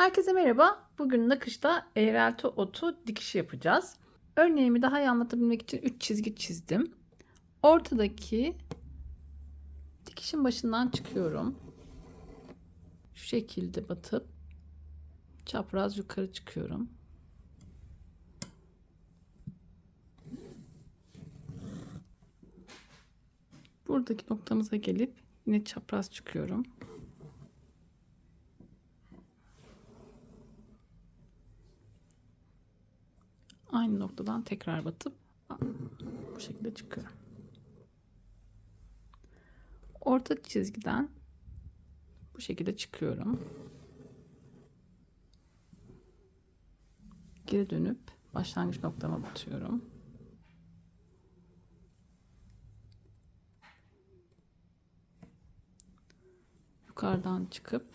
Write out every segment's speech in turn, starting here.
Herkese merhaba. Bugün nakışta eğrelti otu dikişi yapacağız. Örneğimi daha iyi anlatabilmek için 3 çizgi çizdim. Ortadaki dikişin başından çıkıyorum. Şu şekilde batıp çapraz yukarı çıkıyorum. Buradaki noktamıza gelip yine çapraz çıkıyorum. Aynı noktadan tekrar batıp bu şekilde çıkıyorum. Orta çizgiden bu şekilde çıkıyorum. Geri dönüp başlangıç noktama batıyorum. Yukarıdan çıkıp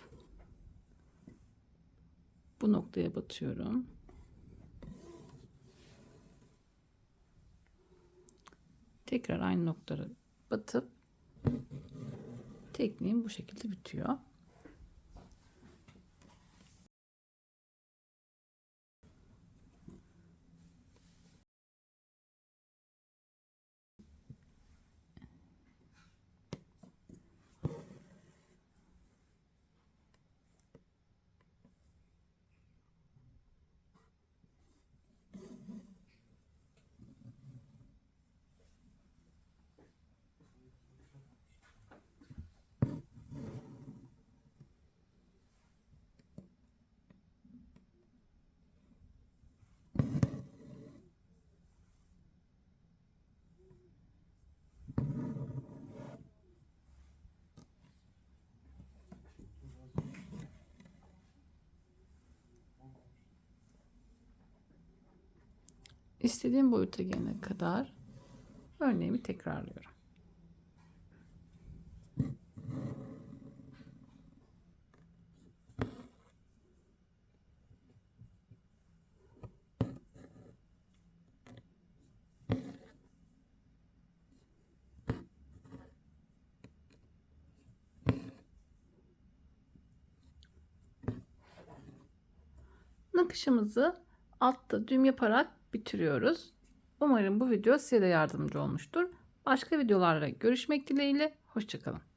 bu noktaya batıyorum. Tekrar aynı noktalara batıp tekniğim bu şekilde bitiyor. İstediğim boyuta gelene kadar örneğimi tekrarlıyorum. Nakışımızı altta düğüm yaparak bitiriyoruz. Umarım bu video size de yardımcı olmuştur. Başka videolarla görüşmek dileğiyle. Hoşçakalın.